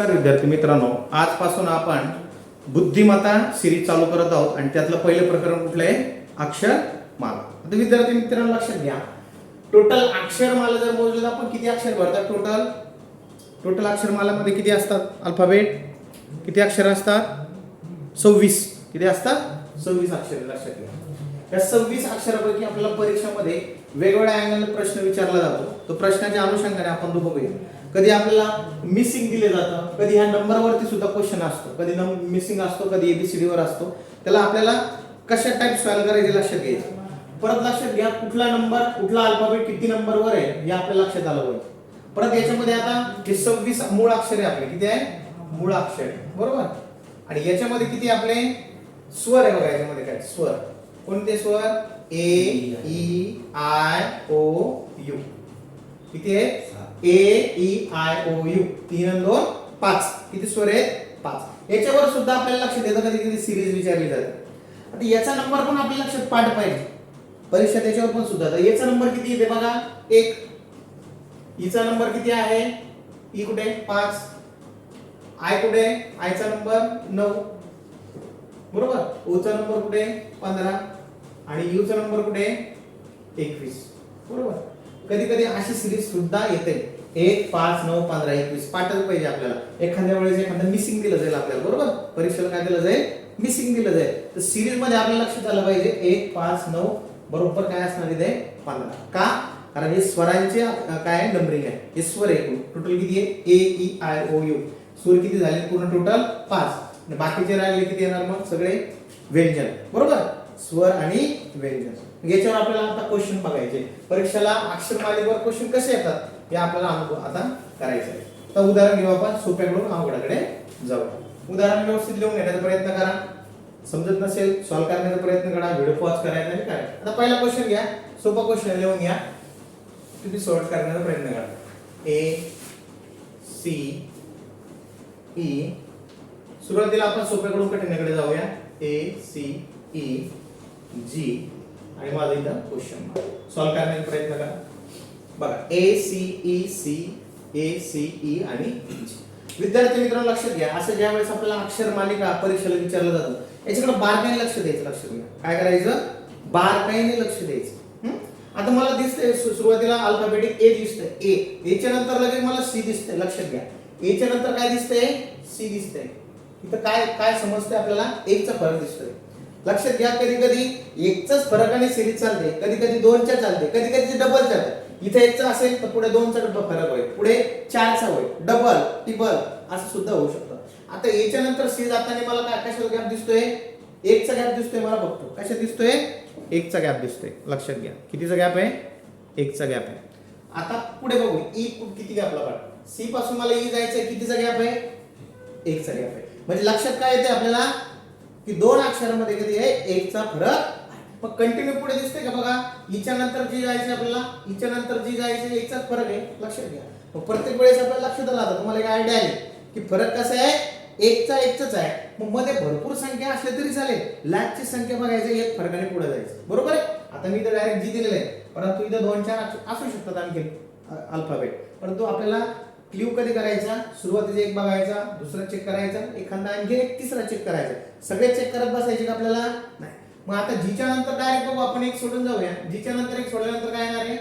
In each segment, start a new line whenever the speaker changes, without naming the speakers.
नमस्कार विद्यार्थी मित्रांनो. आजपासून आपण बुद्धिमत्ता सिरीज चालू करत आहोत आणि त्यातलं पहिलं प्रकरण कुठलं आहे? अक्षरमाला. आता विद्यार्थी मित्रांनो लक्षात घ्या. टोटल अक्षरमाला जर मोजलं तर आपण किती अक्षर भरतात टोटल टोटल अक्षरमालामध्ये किती असतात? अल्फाबेट किती अक्षर असतात? सव्वीस. किती असतात? सव्वीस अक्षरे लक्षात घ्या. या सव्वीस अक्षरापैकी आपल्याला परीक्षामध्ये वेगवेगळ्या अँगल प्रश्न विचारला जातो. तो प्रश्नाच्या अनुषंगाने आपण तो बघूया. कधी आपल्याला मिसिंग दिले जातं कधी ह्या नंबरवरती सुद्धा क्वेश्चन असतो कधी मिसिंग असतो कधी एबीसीडी वर असतो त्याला आपल्याला कशा टाईप सॉल्व करायचे लक्षात घ्यायचं? परत लक्षात घ्या कुठला नंबर कुठला अल्फाबेट किती नंबरवर आहे हे आपल्या लक्षात आलं पाहिजे. परत याच्यामध्ये आता हे सव्वीस मूळ अक्षर आहे आपले किती आहे? मूळ अक्षर आहे. बरोबर? आणि याच्यामध्ये किती आपले? स्वर आहे बघा याच्यामध्ये काय? स्वर. कोणते स्वर? A E I O U किती आहे? A E I O U तीन दोन पाच. किती स्वर आहेत? पाच. याच्यावर सुद्धा आपल्याला लक्षात येतं कधी कधी सिरीज विचारली जाते. आता याचा नंबर पण आपल्या लक्षात पाठ पाहिजे. परीक्षा त्याच्यावर पण सुद्धा. याचा नंबर किती येते बघा? एक. हिचा नंबर किती आहे? ई कुठे? पाच. आय कुठे? आयचा नंबर नऊ. बरोबर? ओचा नंबर कुठे? पंधरा. आणि यूचा नंबर कुठे? एकवीस. बरोबर? कधी कधी अशी सिरीज सुद्धा येते. एक पाच नऊ पंधरा एकवीस पाठच पाहिजे आपल्याला. एखाद्या वेळेस एखादं मिसिंग दिलं जाईल आपल्याला बरोबर? परीक्षेला काय दिलं जाईल? मिसिंग दिलं जाईल. तर सिरीजमध्ये आपल्याला लक्षात आलं पाहिजे एक पाच नऊ बरोबर काय असणार इथे? पंधरा. का? कारण हे स्वरांचे काय नंबरिंग आहे. हे स्वर आहे टोटल किती आहे? A E I O U स्वर किती झाले? पूर्ण टोटल पाच. बाकीचे राहिले किती येणार मग? सगळे व्यंजन. बरोबर? स्वर आणि व्यंजन. याच्यावर आपल्याला आता क्वेश्चन बघायचे. परीक्षेला अक्षरमालेवर क्वेश्चन कसे येतात? हे आपल्याला अनुभव आता करायचं आहे. तर उदाहरण घेऊ आपण सोप्याकडून अवघडाकडे जाऊ. उदाहरण व्यवस्थित लिहून घेण्याचा प्रयत्न करा. समजत नसेल सॉल्व्ह करण्याचा प्रयत्न करा. व्हिडिओ पॉज करायचा आणि काय? आता पहिला क्वेश्चन घ्या. सोपा क्वेश्चन लिहून घ्या. तुम्ही सॉल्व्ह करण्याचा प्रयत्न करा. ए सी ई सुरुवातीला आपण सोप्याकडून कठीणाकडे जाऊया. ए सी ई जी आणि माझा इथं क्वेश्चन सॉल्व्ह करण्याचा प्रयत्न करा. बघा A C E C A C E आणि विद्यार्थी मित्रांनो लक्षात घ्या असं ज्या वेळेस आपल्याला अक्षर मालिका परीक्षेला विचारलं जातं याच्याकडे बारकाईने लक्ष द्यायचं लक्ष घ्या काय करायचं? बारकाईने लक्ष द्यायचं. आता मला दिसतंय सुरुवातीला अल्फाबेटिक ए दिसतंय ए एच्या नंतर लगेच मला सी दिसतंय लक्षात घ्या एच्या नंतर काय दिसतंय? सी दिसतंय. इथं काय काय समजतंय आपल्याला? एकचा फरक दिसतोय. लक्षात घ्या कधी कधी एकचाच फरक आणि सिरीज चालते. कधी कधी दोनच्या चालते. कधी कधी डबल चालते. इथे एकचा असेल तर पुढे दोनचा डब्बा फरक होईल. पुढे चारचा होईल. डबल टिबल असं सुद्धा होऊ शकतं. आता याच्या नंतर सी जाताना मला काय कशाचा गॅप दिसतोय? एकचा गॅप दिसतोय मला बघतो. कशा दिसतोय? एकचा गॅप दिसतोय. लक्षात घ्या. कितीचा गॅप आहे? एकचा गॅप आहे. आता पुढे बघू. E ई किती गॅपला काढ सी पासून मला ई जायचंय कितीचा गॅप आहे? एकचा गॅप आहे. म्हणजे लक्षात काय येते आपल्याला? की दोन अक्षरामध्ये कधी आहे? एकचा फरक मग कंटिन्यू पुढे दिसते का बघा? हिच्या नंतर जी जायचे आपल्याला हिच्या नंतर जी जायचे याचाच फरक आहे. लक्षात घ्या. मग प्रत्येक वेळेस आपल्याला लक्षात आला आता तुम्हाला एक आयडिया आली की फरक कसा आहे? एकचा एकचाच आहे. मग मध्ये भरपूर संख्या असल्या तरी चालेल. लाखची संख्या बघायची एक फरकाने पुढे जायचं. बरोबर आहे? आता मी तर डायरेक्ट जी दिलेलं आहे. परंतु इथं दोन चार असू शकतात आणखी अल्फाबेट परंतु आपल्याला क्ल्यू कधी करायचा? सुरुवातीचा एक बघायचा दुसरा चेक करायचा एखादा आणखी एक तिसरा चेक करायचा. सगळे चेक करत बसायचे का आपल्याला? नाही. मग आता जीच्या नंतर डायरेक्ट बघू आपण एक सोडून जाऊया. जीच्या नंतर एक सोडल्यानंतर काय येणार आहे?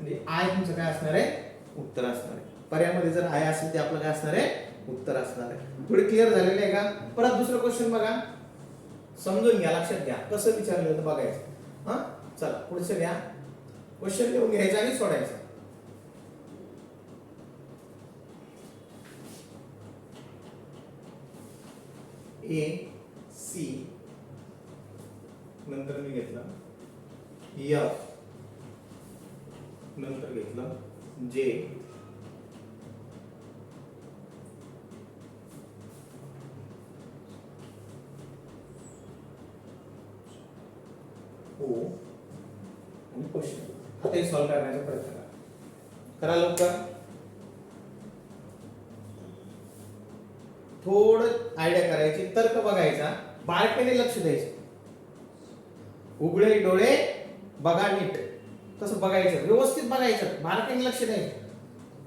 म्हणजे आय तुमचं काय असणार आहे? उत्तर असणार आहे. पर्यामध्ये जर आय असेल ते आपलं काय असणार आहे? उत्तर असणार आहे. थोडे क्लिअर झालेलं आहे का? परत दुसरं क्वेश्चन बघा. समजून घ्या लक्षात घ्या. कसं विचारलं होतं बघायचं. हा? चला पुढचं घ्या. क्वेश्चन लिहून घ्यायचं आणि सोडायचं. ए सी नंतर मी e घेतलं. एफ नंतर घेतला. जे ओ आणि क्वेश्चन आता करण्याचा प्रयत्न करा. करा लवकर. थोडं आयडिया करायची तर्क बघायचा. बारकेने लक्ष द्यायचं. उघडे डोळे बघा नीट. तसं बघायचं. व्यवस्थित बघायचं. मार्किंग लक्ष द्यायचं.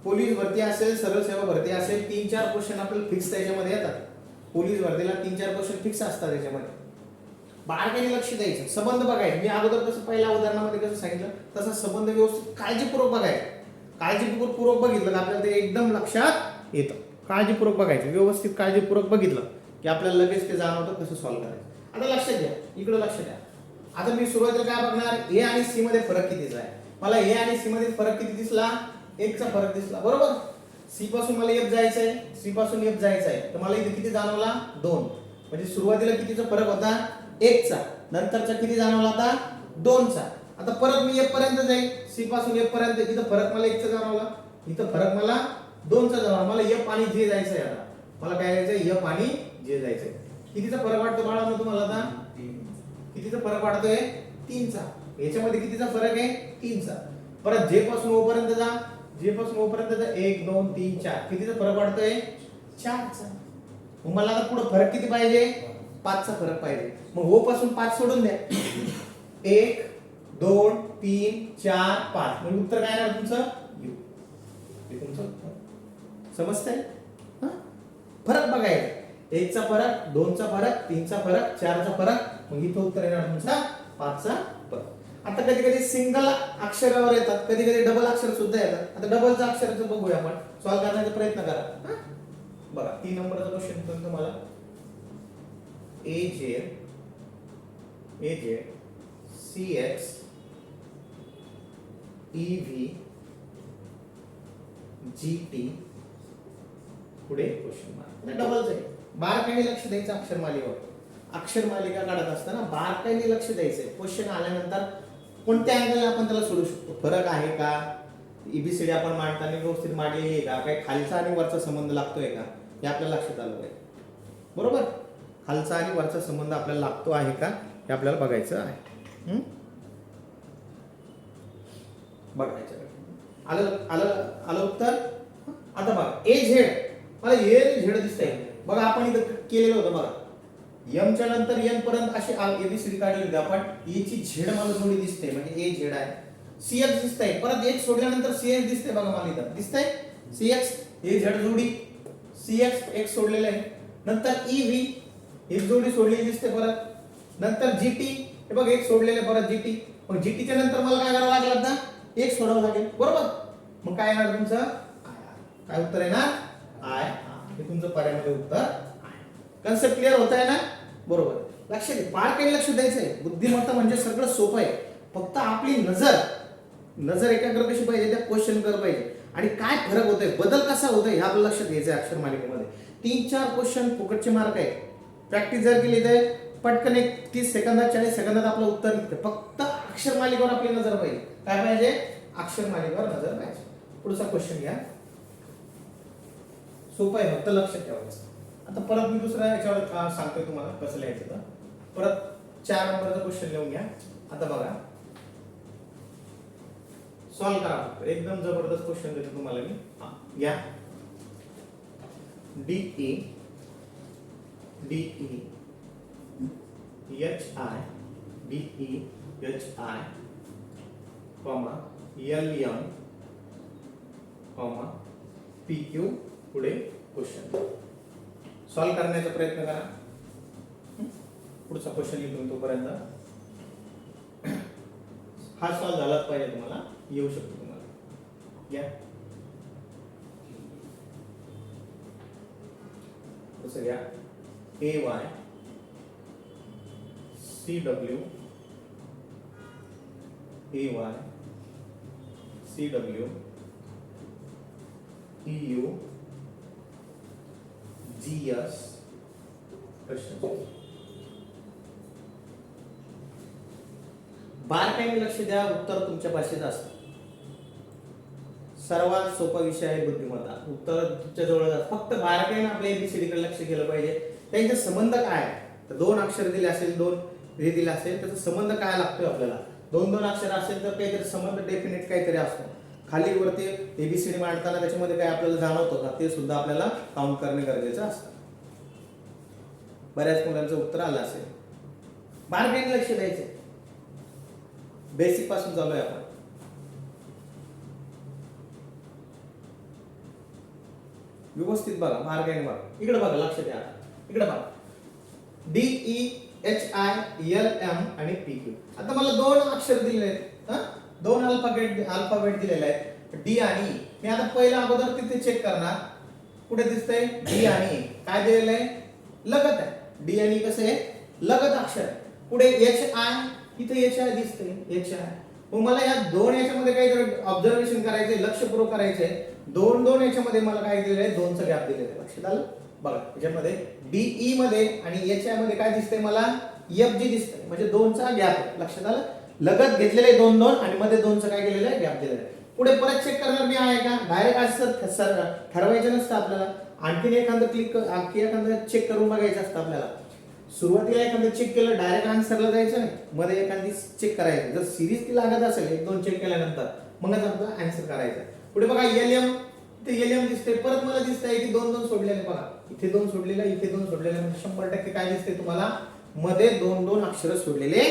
पोलीस भरती असेल सरळ सेवा भरती असेल तीन चार क्वेश्चन आपल्याला फिक्स त्याच्यामध्ये येतात. पोलीस भरतीला तीन चार क्वेश्चन फिक्स असतात त्याच्यामध्ये. बारकाईने लक्ष द्यायचं. संबंध बघायचं. मी अगोदर कसं पहिल्या उदाहरणामध्ये कसं सांगितलं? तसा संबंध व्यवस्थित काळजीपूर्वक बघायचं. काळजीपूर्वक बघितलं तर आपल्याला ते एकदम लक्षात येतं. काळजीपूर्वक बघायचं. व्यवस्थित काळजीपूर्वक बघितलं की आपल्याला लगेच ते जाणवतं कसं सॉल्व्ह करायचं. आता लक्षात घ्या इकडं लक्ष द्या. आता मी सुरुवातीला काय बघणार? ए आणि सी मध्ये फरक कितीचा आहे? मला ए आणि सी मध्ये फरक किती दिसला? एकचा फरक दिसला. बरोबर? सी पासून मला एफ जायचं आहे. सी पासून एफ जायचं आहे. तर मला इथे किती जाणवला? दोन. म्हणजे सुरुवातीला कितीचा फरक होता? एकचा नंतरचा किती जाणवला आता? दोनचा आता परत मी एफ पर्यंत जाईल. सी पासून एफ पर्यंत. इथं फरक मला एकचा जाणवला. इथं फरक मला दोनचा जाणवला. मला एफ आणि जे जायचंय आता. मला काय जायचंय? एफ आणि जे जायचंय. कितीचा फरक वाटतो बाळा तुम्हाला आता? कितीचा फरक वाढतोय? तीनचा. याच्यामध्ये कितीचा फरक आहे? तीनचा. परत जे पासून ओ पर्यंत जा. जे पासून ओ पर्यंत जा. एक दोन तीन चार. कितीचा फरक वाढतोय? चारचा. मग मला आता पुढे फरक किती पाहिजे? पाचचा फरक पाहिजे. मग ओ पासून पाच सोडून द्या. एक दोन तीन चार पाच. म्हणजे उत्तर काय येणार तुमचं? यू. हे तुमचं उत्तर. समजतंय? फरक बघायचा. एकचा फरक दोनचा फरक तीनचा फरक चारचा फरक मग इथं उत्तर येणार तुमचा पाचचा प आता कधी कधी सिंगल अक्षरावर येतात कधी कधी डबल अक्षर सुद्धा येतात. आता डबलचा अक्षराचं बघूया आपण. सॉल्व्ह करण्याचा प्रयत्न करा. हा? बघा तीन नंबरचा क्वेश्चन पण तुम्हाला. A J A J C X E V G T पुढे क्वेश्चन मार्क डबलच आहे बारकाईने लक्ष द्यायचं अक्षर मालिकेवर अक्षर मालिका काढत असताना बारकाईने लक्ष द्यायचंय. क्वेश्चन आल्यानंतर कोणत्या अँगलने आपण त्याला सोडू शकतो? फरक आहे का? ईबीसीडी आपण मांडताना व्यवस्थित मांडलेली आहे का? काही खालचा आणि वरचा संबंध लागतोय का? हे आपल्याला लक्षात आलं पाहिजे. बरोबर? खालचा आणि वरचा संबंध आपल्याला लागतो आहे का? हे आपल्याला बघायचं आहे. हम्म? बघायचं आलं आलं आलं उत्तर? आता बघा. ए झेड मला ए झेड दिसतंय. बघा आपण इथं केलेलं होतं बघा. यमच्या नंतर एन पर्यंत अशी एबीसीडी काढली होती आपण ए ची झेड मला थोडी दिसते म्हणजे ए झेड आहे. सी एक्स दिसतंय. परत एक सोडल्यानंतर सी एक्स दिसते बघा मला इथं. दिसतंय? सी एक्स ए झेड जोडी. सी एक्स एक्स सोडलेलं आहे. नंतर ई व्ही एक जोडी सोडलेली दिसते परत. नंतर जी टी हे बघ एक सोडलेले परत जी टी मग जी टीच्या नंतर मला काय करावं लागलं ना एक सोडावं लागेल. बरोबर? मग काय येणार तुमचं? काय उत्तर आहे ना आय हे तुमचं पर्यामध्ये उत्तर कन्सेप्ट क्लिअर होत आहे ना? बरोबर. लक्ष दे. बारकाईने लक्ष द्यायचं आहे बुद्धिमत्ता म्हणजे सगळं सोपं आहे. फक्त आपली नजर नजर एकाग्र कशी पाहिजे त्या क्वेश्चन कर पाहिजे. आणि काय फरक होतोय बदल कसा होतोय हे आपलं लक्षात घ्यायचं आहे अक्षर मालिकेमध्ये. तीन चार क्वेश्चन फुकटचे मार्क आहेत. प्रॅक्टिस जर केली तर पटकन एक तीस सेकंदात चाळीस सेकंदात आपलं उत्तर निघतं. फक्त अक्षर मालिकेवर आपली नजर पाहिजे. काय पाहिजे? अक्षर मालिकेवर नजर पाहिजे. पुढचा क्वेश्चन घ्या. सोपं आहे फक्त लक्षात ठेवायचं. आता परत मी दुसऱ्या याच्यावर सांगतोय तुम्हाला कसं लिहायचं तर परत चार नंबरचा क्वेश्चन लिहून घ्या. आता बघा. सॉल्व करा. फक्त एकदम जबरदस्त क्वेश्चन देतो तुम्हाला मी. हा, घ्या. D E D E H I D E H I comma L M comma P Q पुढे क्वेश्चन सॉल्व करण्याचा प्रयत्न करा. पुढचा क्वेश्चन येतो तोपर्यंत. हा सॉल्व झालाच पाहिजे तुम्हाला. येऊ शकतो तुम्हाला. घ्या. कसं घ्या. A Y C W A Y C W E U Dias. प्रश्न बारकाईने लक्ष द्या उत्तर तुमच्या भाषेत असतं. सर्वात सोपा विषय आहे बुद्धिमत्ता. उत्तर तुमच्या जवळ फक्त बारकाईने आपल्या एबीसीडीकडे लक्ष केलं पाहिजे. त्यांचा संबंध काय आहे? तर दोन अक्षर दिले असेल दोन हे दिले असेल त्याचा संबंध काय लागतोय आपल्याला? दोन दोन अक्षर असेल तर काहीतरी संबंध डेफिनेट काहीतरी असतो. खाली वरती एबीसीडी मांडताना त्याच्यामध्ये काय आपल्याला जाणवतं का? ते सुद्धा आपल्याला काउंट करणे गरजेचं असतं. बऱ्याच मुलांचं उत्तर आलं असेल. बारकाईने लक्ष द्यायचे बेसिकपासून चालू आहे आपण. व्यवस्थित बघा मार्गाने बघा इकडे बघा लक्ष द्या इकडे बघा. D E H I L M आणि पी क्यू आता मला दोन अक्षर दिलेले आहेत. हा? दोन अल्फाबेट अल्फाबेट दिलेले आहेत. डी आणि e. मी आता पहिला अगोदर तिथे चेक करणार. कुठे दिसतंय? डी आणि e. काय दिलेलं आहे? लगत आहे. डी आणि e कसं आहे? लगत अक्षर. आहे. पुढे एच आय इथे एच आय दिसतंय. एच आय मग मला या दोन याच्यामध्ये काही ऑब्झर्वेशन करायचंय लक्षपूर्वक करायचंय दोन दोन याच्यामध्ये मला काय दिलेलं आहे? दोनचं गॅप दिलेलं आहे. लक्षात आलं? बघा याच्यामध्ये डीई मध्ये आणि एच आयमध्ये काय दिसतंय मला? एफ जी दिसतंय. म्हणजे दोनचा गॅप लक्षात आलं? लगत घेतलेले दोन दोन आणि मध्ये दोनचं काय केलेलं आहे? गॅप दिलेलं आहे. पुढे परत चेक करणार मी आहे का? डायरेक्ट असं सर ठरवायचं नसतं आपल्याला. आणखीन एखादं क्लिक आणखी एखादं चेक करून बघायचं असतं आपल्याला. सुरुवातीला एखादं चेक केलं डायरेक्ट आन्सरला जायचं नाही. मध्ये एखादी चेक करायचं. जर सिरीज ती लागत असेल एक दोन चेक केल्यानंतर मगच आपला आन्सर करायचा पुढे बघा एल एम ते एल एम दिसते परत मला दिसतंय की दोन दोन सोडलेले बघा. इथे दोन सोडलेले इथे दोन सोडलेले. म्हणजे शंभर टक्के काय दिसते तुम्हाला? मध्ये दोन दोन अक्षर सोडलेले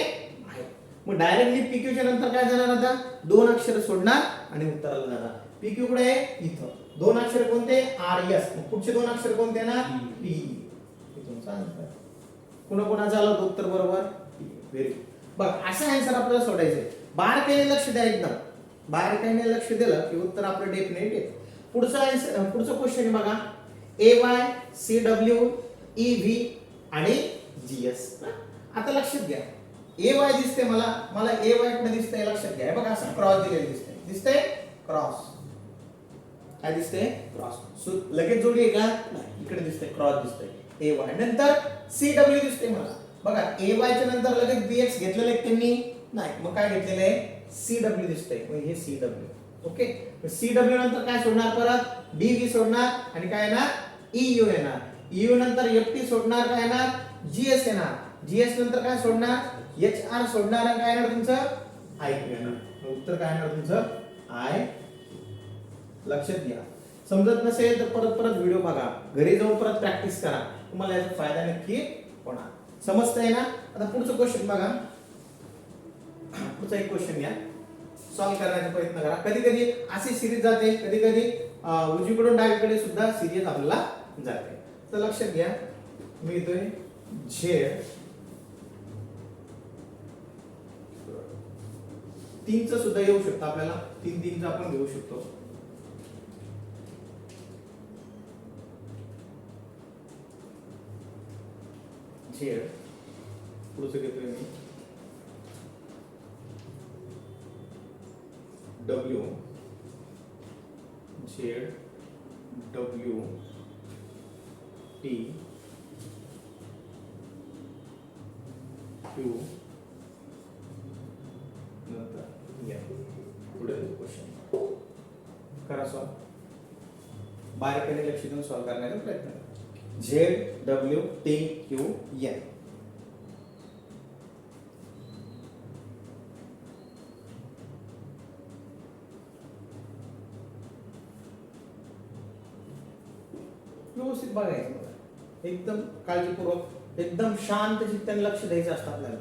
मग डायरेक्टली पीक्यूच्या नंतर काय जाणार आता दोन अक्षर सोडणार आणि उत्तराला जाणार पीक्यू कुठे आहे? इथं. दोन अक्षर कोणते? आर एस मग पुढचे दोन अक्षर कोणते ना? पी. कुणा कुणाचं आलं होतं उत्तर बरोबर? व्हेरी बघ असं आन्सर आपल्याला सोडायचंय बारकाईने लक्ष द्या एकदम. बारकाईने लक्ष दिलं की उत्तर आपलं डेफिनेट येतं. पुढचं आन्सर पुढचं क्वेश्चन बघा. A Y C W E V आणि जी एस आता लक्षात घ्या. ए वाय दिसते मला मला ए वाय कुठे दिसतंय लक्षात घ्या. बघा असं क्रॉस दिलेलं दिसतंय. दिसतंय? क्रॉस काय दिसतंय? क्रॉस सो लगेच जोडी आहे का? नाही इकडे दिसतंय क्रॉस दिसतंय. A Y. नंतर सी डब्ल्यू दिसते मला. बघा ए वायच्या नंतर लगेच बी एक्स घेतलेलं आहे त्यांनी? नाही. मग काय घेतलेलं आहे? सी डब्ल्यू दिसतंय. मग हे C W okay C W नंतर काय सोडणार परत? डी व्ही सोडणार आणि काय येणार? ई यू येणार. ई यू नंतर एफ टी सोडणार काय येणार? जीएस येणार. जीएस नंतर काय सोडणार? एच आर सोडणार काय येणार तुमचं? आय येणार उत्तर काय येणार तुमचं? आय लक्षात घ्या. समजत नसेल तर परत परत व्हिडिओ बघा. घरी जाऊन परत प्रॅक्टिस करा. तुम्हाला याचा फायदा नक्की होणार. समजतंय ना? आता पुढचं क्वेश्चन बघा. पुढचा एक क्वेश्चन घ्या. सॉल्व्ह करण्याचा प्रयत्न करा. कधी कधी अशी सिरीज जाते. कधी कधी उजवीकडून डावीकडे सुद्धा सिरीज आपल्याला जाते. तर लक्षात घ्या. मी येतोय. झेड तीनचं सुद्धा येऊ शकतं आपल्याला. तीन तीनचं आपण घेऊ शकतो. झेड. पुढचं घेतोय मी. W. Z. W. T. Q. करा सॉल्व बारीकडे लक्ष देऊन सॉल्व करण्याचा प्रयत्न करा. Z W T Q N. व्यवस्थित बघायचं एकदम काळजीपूर्वक एकदम शांत चित्ताने लक्ष द्यायचं असतं आपल्याला.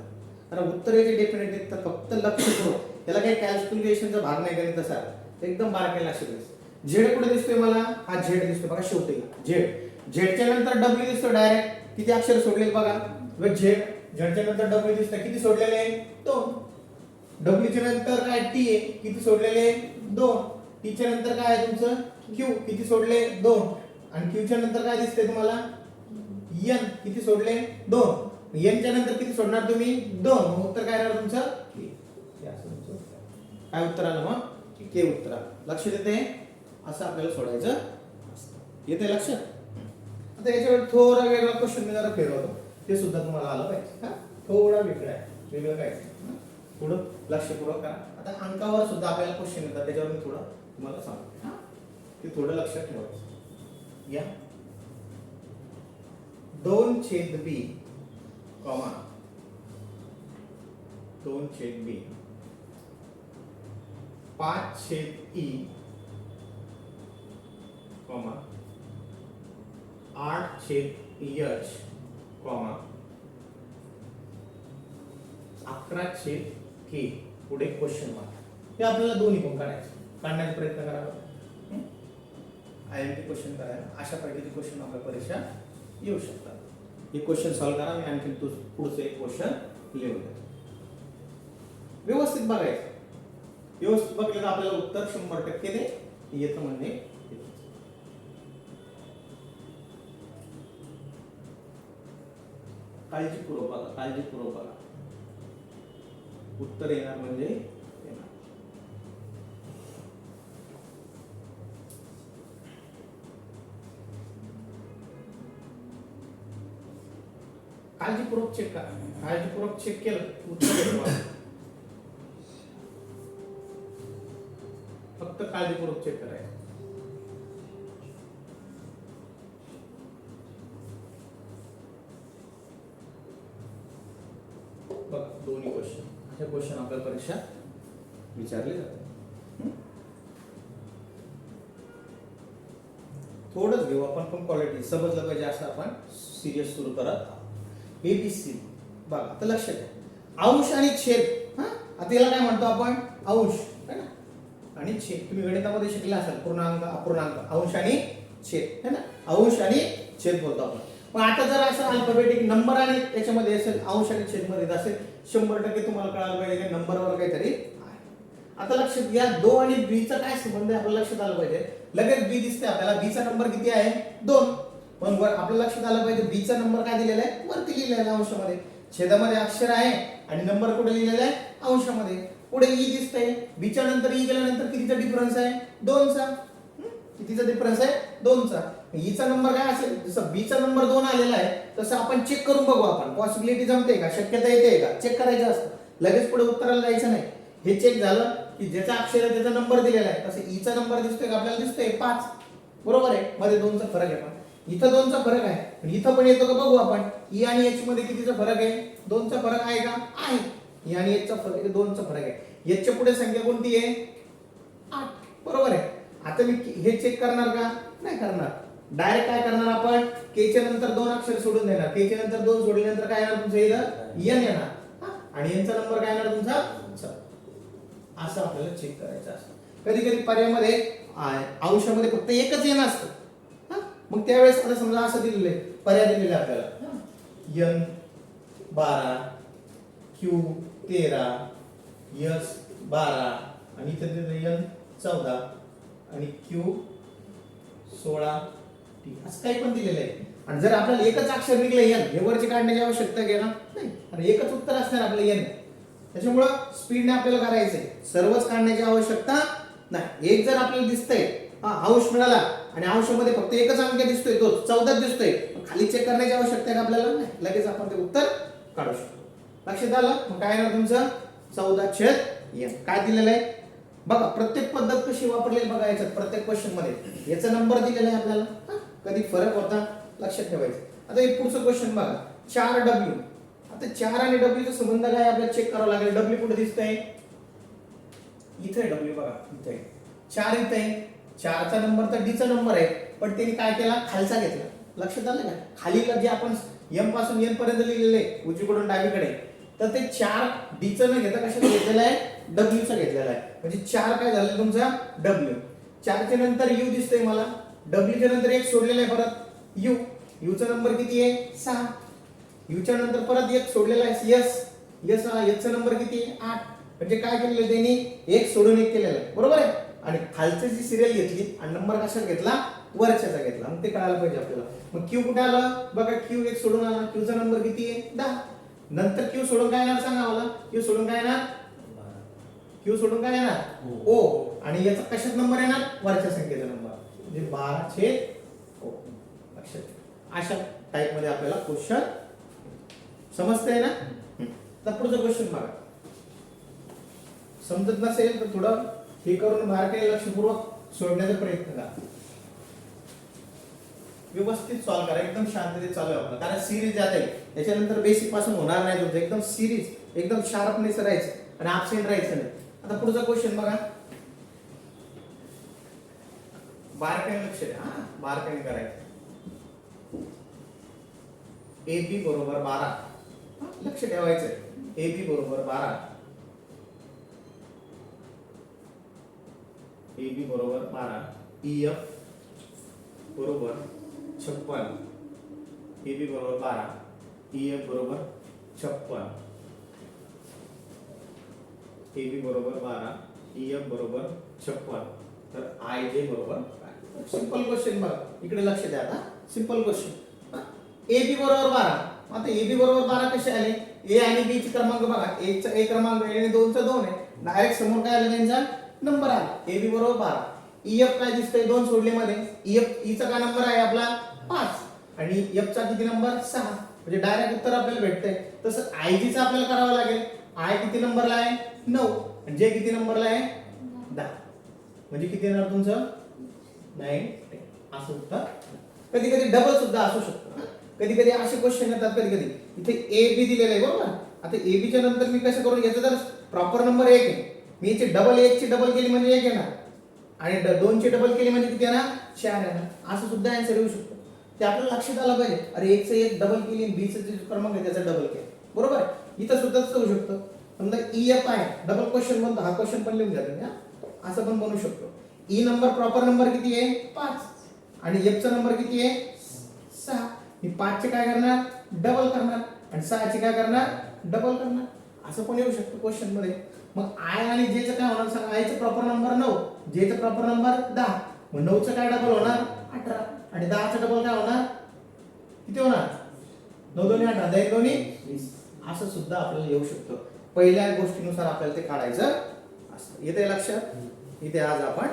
कारण उत्तर याचे डेफिनेट आहेत तर फक्त लक्षपूर्वक त्याला काही कॅल्क्युलेशनचा भाग नाही करीत तसा. एकदम बारकाईने लक्ष द्यायचं. झेड कुठे दिसतोय मला? हा झेड दिसतोय. बघा शेवटी. झेड. झेडच्या नंतर डब्ल्यू दिसतो डायरेक्ट किती अक्षर सोडले बघा. झेड. झेडच्या नंतर डब्ल्यू दिसतं किती सोडलेले आहे? दोन. डब्ल्यूच्या नंतर काय? टी आहे. किती सोडलेले दोन. टीच्या नंतर काय आहे तुमचं? क्यू किती सोडले? दोन. आणि क्यूच्या नंतर काय दिसते तुम्हाला? एन किती सोडले? दोन. एनच्या नंतर किती सोडणार तुम्ही? दोन. मग उत्तर काय राहणार तुमचं? असं काय उत्तर आलं मग? के उत्तर लक्ष देते. असं आपल्याला सोडायचं असतं. येते लक्षात आता याच्यावर थोडा वेगळा क्वेश्चन मी जरा फिरवतो. ते सुद्धा तुम्हाला आलं पाहिजे. हा? थोडा वेगळा आहे. वेगळं काय? पुढं लक्षपूर्वक करा. आता अंकावर सुद्धा आपल्याला क्वेश्चन येतात. त्याच्यावर मी थोडं तुम्हाला सांगतो. हा? ते थोडं लक्षात ठेवा. या. दोन छेद बी कॉमा. दोन छेद बी पाच छेद ई कॉमा. आठ छेद एच. कॉमा. अकरा छेद के. पुढे क्वेश्चन मार्क हे आपल्याला दोन्ही पण काढायचं. काढण्याचा प्रयत्न करावा? आय एम पी क्वेश्चन करायला अशा पद्धतीचे क्वेश्चन आपल्या परीक्षा येऊ शकतात. हे क्वेश्चन सॉल्व्ह करा. मी आणखी तो पुढचं एक क्वेश्चन लिहून व्यवस्थित बघायचं. व्यवस्थित बघितलं तर आपल्याला उत्तर शंभर टक्के दे. येतं म्हणजे काळजीपूर्वक बघा काळजीपूर्वक बघा उत्तर येणार म्हणजे येणार. काळजीपूर्वक चेक करा. काळजीपूर्वक चेक केलं उत्तर फक्त काळजीपूर्वक चेक करायचं. आपल्या परीक्षा विचारले जाते. थोडंच घेऊ आपण पण क्वालिटी समजलं पाहिजे असं आपण सिरियस सुरू करत ए बी सी बघा आता लक्षात घ्या अंश आणि छेद हा? आता याला काय म्हणतो आपण? अंश है ना? आणि छेद तुम्ही गणितामध्ये शिकला असाल पूर्णांक अपूर्णांक अंश आणि छेद है ना? अंश आणि छेद बोलतो आपण. पण आता जर असं अल्फाबेटिक नंबर आणि त्याच्यामध्ये असेल अंश आणि छेदमध्ये असेल शंभर टक्के तुम्हाला कळायला पाहिजे की नंबरवर काहीतरी आता लक्षात घ्या दो आणि बीचा काय संबंध आहे आपल्याला लक्षात आलं पाहिजे. लगेच बी दिसते आपल्याला. बीचा नंबर किती आहे? दोन. पण वर आपल्या लक्षात आलं पाहिजे बीचा नंबर काय दिलेला आहे? वरती लिहिलेला आहे अंशामध्ये. छेदामध्ये अक्षर आहे आणि नंबर कुठे लिहिलेला आहे? अंशामध्ये. पुढे ई दिसतंय. बीच्या नंतर ई गेल्यानंतर कितीचा डिफरन्स आहे? दोनचा. कितीचा डिफरन्स आहे? दोनचा. ईचा नंबर काय असेल? जसं बीचा नंबर दोन आलेला आहे तसं आपण चेक करून बघू आपण. पॉसिबिलिटी जमते का? शक्यता येते का? चेक करायचं असतं. लगेच पुढे उत्तराला जायचं नाही. हे चेक झालं की ज्याचा अक्षर आहे त्याचा नंबर दिलेला आहे. तसं ईचा नंबर दिसतोय का? आपल्याला दिसतोय पाच. बरोबर आहे? मध्ये दोनचा फरक आहे पण. इथं दोनचा फरक आहे. पण इथं पण येतो का बघू आपण. ई आणि एच मध्ये कितीचा फरक आहे? दोनचा फरक आहे का? आहे. ई आणि एचचा फरक आहे दोनचा फरक आहे. एचच्या पुढे संख्या कोणती आहे? आठ. बरोबर आहे. आता मी हे चेक करणार का? नाही करणार. डायरेक्ट काय करणार आपण? के च्या नंतर दोन अक्षर सोडून देणार. के च्या नंतर दोन सोडल्यानंतर काय येणार तुमचं इथं? एन येणार? आणि यांचा नंबर काय येणार तुमचा. असं आपल्याला चेक करायचं असतं. कधी कधी पर्यायामध्ये आ- अंशामध्ये फक्त एकच येणं असतं? मग त्यावेळेस आता समजा असं दिलेलं आहे. पर्याय दिलेले आपल्याला. एन बारा क्यू तेरा यस बारा आणि इथे दिलेलं एन चौदा आणि क्यू सोळा टी असं काही पण दिलेलं आहे. आणि जर आपल्याला एकच अक्षर निघलं एन हे वरचे काढण्याची आवश्यकता आहे ना नाही. आणि एकच उत्तर असणार आपलं एन त्याच्यामुळं स्पीडने आपल्याला करायचंय. सर्वच काढण्याची आवश्यकता नाही. एक जर आपल्याला दिसतंय हा अंश मिळाला आणि अंशामध्ये फक्त एकच अंक दिसतोय तो चौदाच दिसतोय खाली चेक करण्याची आवश्यकता आहे का आपल्याला? नाही. लगेच आपण ते उत्तर काढू शकतो. लक्षात आलं? मग काय येणार तुमचं? चौदा छेद एन काय दिलेलं आहे? बघा प्रत्येक पद्धत कशी वापरलेली बघा याच्यात प्रत्येक क्वेश्चनमध्ये. याचा नंबर दिलेला आहे आपल्याला. कधी फरक होता? लक्षात ठेवायचं. आता एक पुढचं क्वेश्चन बघा. चार डब्ल्यू आता चार आणि डब्ल्यूचा संबंध काय? आपल्याला चेक करावा लागेल. डब्ल्यू कुठे दिसतंय? इथे डब्ल्यू बघा. इथे. चार इथे आहे. चारचा नंबर तर डीचा नंबर आहे. पण त्यांनी काय केला? खालचा घेतला. लक्षात आलं का? खालीला जे आपण एमपासून एन पर्यंत लिहिलेले आहे उजवीकडून डावीकडे तर ते चार डीचं न घेता कशाचं घेतलेलं आहे? डब्ल्यूचा घेतलेला आहे. म्हणजे चार काय झालं तुमचा? डब्ल्यू चारच्या नंतर यू दिसतंय मला. डब्ल्यूच्या नंतर एक सोडलेला आहे परत. यू यूचा नंबर किती आहे? सहा. यूच्या नंतर परत एक सोडलेला आहे. यस यस यसचा नंबर किती आहे? आठ. म्हणजे काय केलेलं आहे त्यांनी? एक सोडून एक केलेलं आहे. बरोबर आहे? आणि खालची जी सिरियल घेतली आणि नंबर कशात घेतला? वरच्याचा घेतला. मग ते कळायला पाहिजे आपल्याला. मग क्यू कुठे आलं? बघा क्यू एक सोडून आला. क्यूचा नंबर किती आहे? दहा. नंतर क्यू सोडून काय येणार सांगा मला क्यू सोडून काय येणार? क्यू सोडून काय येणार? ओ आणि याचा कशात नंबर येणार? वरच्या संख्येचा नंबर म्हणजे बारा छेद ओ लक्षात. अशा टाइपमध्ये आपल्याला क्वेश्चन समजतंय ना. आता पुढचं क्वेश्चन बघा. समजत नसेल तर थोडं हे करून बारकाईने लक्षपूर्वक सोडण्याचा प्रयत्न करा. व्यवस्थित सॉल्व करा. एकदम शांततेत चालू आहे आपलं. कारण सिरीज जात आहे त्याच्यानंतर बेसिकपासून होणार नाही तुमचं. एकदम सिरीज एकदम शार्पनेस राहायचं. आणि ऍबसेंट राहायचं नाही. आता पुढचा क्वेश्चन बघा. बारकाईने लक्ष द्या हा. बारकाईने करायचं. ए बी बरोबर बारा. लक्ष ठेवायचं. ए बी बरोबर बारा. ए बी बरोबर बारा. ई एफ बरोबर छप्पन. ए बी बरोबर बारा. ई एफ बरोबर छप्पन. ए बी बरोबर बारा. ई एफ बरोबर छप्पन. तर आय जे बरोबर सिंपल क्वेश्चन बघा. इकडे लक्ष द्या आता. सिंपल क्वेश्चन ए बी बरोबर बारा. आता ए बी बरोबर बारा कसे आले? ए आणि बी चे क्रमांक बघा. एक चा क्रमांक आणि दोनचा दोन आहे. डायरेक्ट समोर काय आलं? त्यांचा नंबर आला. ए बी बरोबर बारा. E, ई एफ काय दिसतंय? दोन सोडले मध्ये ई e, एफ ईचा e काय नंबर आहे आपला? पाच. आणि एफ चा किती नंबर सहा. म्हणजे डायरेक्ट उत्तर आपल्याला भेटतंय. तसं आय चा आपल्याला करावं लागेल. आय किती नंबरला आहे? नऊ. आणि जे किती नंबरला आहे? दहा. म्हणजे किती येणार तुमचं? नाईन टेन असं उत्तर कधी कधी डबल सुद्धा असू शकतो. कधी कधी असे क्वेश्चन येतात कधी कधी इथे ए बी दिलेलं आहे बरोबर? आता ए बीच्या नंतर मी कसं करून घ्यायचं? तर प्रॉपर नंबर एक आहे. मी याची डबल एक ची डबल केली म्हणजे एक येणार. आणि दोनची डबल केली म्हणजे किती येणार? चार येणार. असं सुद्धा आन्सर येऊ शकतो. ते आपल्याला लक्षात आलं पाहिजे. अरे एकचं एक डबल केली बीचं जे क्रमांक आहे त्याचा डबल केला. बरोबर? आहे? इथं सुद्धा होऊ शकतं. समजा E F I double question बनतो हा क्वेश्चन पण लिहून घ्या तुम्ही असं पण बनू शकतो. ई नंबर प्रॉपर नंबर किती आहे? पाच. आणि एफ चा नंबर किती आहे? सहा. मी पाचचे काय करणार? डबल करणार. आणि सहाचे काय करणार? डबल करणार. असं पण येऊ शकतं क्वेश्चनमध्ये मग आय आणि जे चं काय होणार? सांग आयचं प्रॉपर नंबर नऊ. जे चं प्रॉपर नंबर दहा. मग नऊचं काय डबल होणार? अठरा. आणि दहाचं डबल काय होणार? किती होणार? नऊ दोन्ही अठरा. दहा दोन्ही? वीस. असं सुद्धा आपल्याला येऊ शकतं. पहिल्या गोष्टीनुसार आपल्याला ते काढायचं असतं. येते लक्षात इथे आज आपण